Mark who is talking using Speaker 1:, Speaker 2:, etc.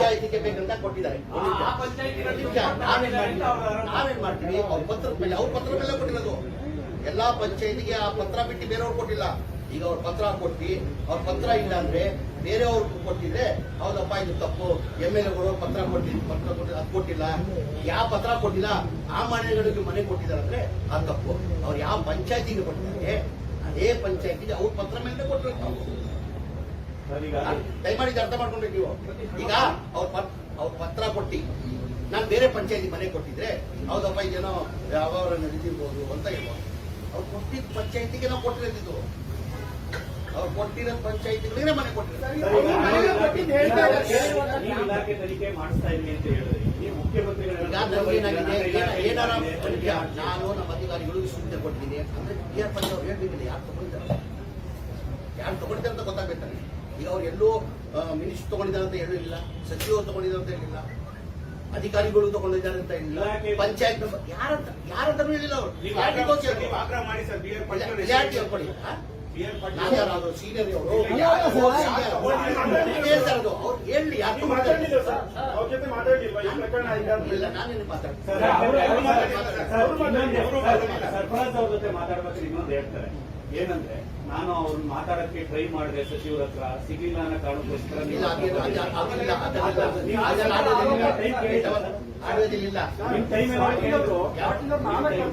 Speaker 1: ಪಂಚಾಯತಿಗೆ ಬೇಕಂತ ಕೊಟ್ಟಿದ್ದಾರೆ. ನಾವೇನ್ ಮಾಡ್ತೀವಿ? ಅವ್ರ ಪತ್ರದ ಮೇಲೆ ಅವ್ರ ಪತ್ರದ ಮೇಲೆ ಕೊಟ್ಟಿರೋದು. ಎಲ್ಲಾ ಪಂಚಾಯತಿಗೆ ಆ ಪತ್ರ ಬಿಟ್ಟು ಬೇರೆಯವ್ರು ಕೊಟ್ಟಿಲ್ಲ. ಈಗ ಅವ್ರ ಪತ್ರ ಕೊಟ್ಟು ಅವ್ರ ಪತ್ರ ಇಲ್ಲ ಅಂದ್ರೆ ಬೇರೆಯವ್ರಿಗೆ ಕೊಟ್ಟಿದ್ರೆ ಹೌದಪ್ಪ ಇದು ತಪ್ಪು. ಎಂ ಎಲ್ ಎಗಳು ಪತ್ರ ಕೊಟ್ಟಿದ್ದು ಪತ್ರ ಕೊಟ್ಟಿಲ್ಲ ಅದು ಕೊಟ್ಟಿಲ್ಲ. ಯಾವ ಪತ್ರ ಕೊಟ್ಟಿಲ್ಲ ಆ ಮನೆಗಳಿಗೆ ಮನೆ ಕೊಟ್ಟಿದ್ದಾರೆ ಅಂದ್ರೆ ಅದು ತಪ್ಪು. ಅವ್ರು ಯಾವ ಪಂಚಾಯತಿಗೆ ಕೊಟ್ಟಿದ್ದಾರೆ ಅದೇ ಪಂಚಾಯತಿಗೆ ಅವ್ರ ಪತ್ರ ಮೇಲೆ ಕೊಟ್ಟಿರೋದು. ನಾವು ದಯಮಾಡಿ ಅರ್ಥ ಮಾಡ್ಕೊಂಡಿದ್ದೀವಿ ನೀವು. ಈಗ ಅವ್ರ ಪತ್- ಅವ್ರ ಪತ್ರ ಕೊಟ್ಟಿ. ನಾನು ಬೇರೆ ಪಂಚಾಯತಿ ಮನೆ ಕೊಟ್ಟಿದ್ರೆ ಹೌದಪ್ಪ ಇದೇನೋ ಯಾವ್ಯಾವ ನಡೀತಿರ್ಬೋದು ಅಂತ ಹೇಳ್ಬೋದು. ಅವ್ರು ಕೊಟ್ಟಿದ್ದ ಪಂಚಾಯತಿಗೆ ನಾವು ಕೊಟ್ಟಿರೋದಿದ್ದು ಅವ್ರು ಕೊಟ್ಟಿರೋ ಪಂಚಾಯತಿಗಳಿಗೆ ಮನೆ ಕೊಟ್ಟಿರೋದು. ಏನಾರ ನಾನು ನಮ್ಮ ಅಧಿಕಾರಿಗಳು ಸುಮ್ಮನೆ ಕೊಟ್ಟಿದ್ದೀನಿ. ಅಂದ್ರೆ ಯಾರು ಪಂಚ ಅವ್ರು ಹೇಳ್ಬೇಕಿಲ್ಲ ಯಾರು ತಗೊಂಡಿದ್ದಾರೆ ಯಾರು ತಗೊಂಡಿದ್ದಾರೆ ಅಂತ ಗೊತ್ತಾಗ್ಬೇಕಾರೆ ಈಗ ಅವ್ರು ಎಲ್ಲೋ ಮಿನಿಸ್ಟರ್ ತಗೊಂಡಿದ್ದಾರೆ ಅಂತ ಹೇಳಿಲ್ಲ ಸಚಿವರು ತಗೊಂಡಿದ್ದಾರೆ ಅಂತ ಹೇಳಿಲ್ಲ. ಅಧಿಕಾರಿಗಳು ತಗೊಂಡಿದ್ದಾರೆ ಅಂತ ಹೇಳಿಲ್ಲ ಪಂಚಾಯತ್ ಯಾರಂತ ಯಾರಂತಾನು ಹೇಳಿಲ್ಲ ಅವರು ಯಾಕೆ ಸೀನಿಯರ್ ಅವರು ಯಾರು. ಅವ್ರು ಹೇಳಿ ಯಾರು
Speaker 2: ಈಗ
Speaker 1: ಇಲ್ಲ ನಾನೇನು ಮಾತಾಡ್ತೀನಿ
Speaker 3: ಸರ್,
Speaker 2: ಅವ್ರು- ಅವ್ರು
Speaker 3: ಸರ್,
Speaker 2: ಸರ್. ಅವ್ರು ಮಾತಾಡಿಲ್ಲ,
Speaker 3: ಇನ್ನೊಂದು-
Speaker 2: ಅವ್ರು ಮಾತಾಡಿಲ್ಲ.
Speaker 3: ಸರ್, ಸರ್ಫರಾಜ್ ಅವ್ರ ಜೊತೆ ಮಾತಾಡಬೇಕು ಇನ್ನೊಂದು ಹೇಳ್ತಾರೆ ಏನಂದ್ರೆ ನಾನು ಅವ್ರನ್ನ ಮಾತಾಡಕ್ಕೆ ಟ್ರೈ ಮಾಡಿದೆ ಸಚಿವರ ಹತ್ರ. ಸಿಗ್ಲಿಲ್ಲ ಅನ್ನೋ ಕಾರಣಕ್ಕೋಸ್ಕರ ನಿಮ್ ಟೈಮ್
Speaker 2: ಏನಾದ್ರು ಟೈಮ್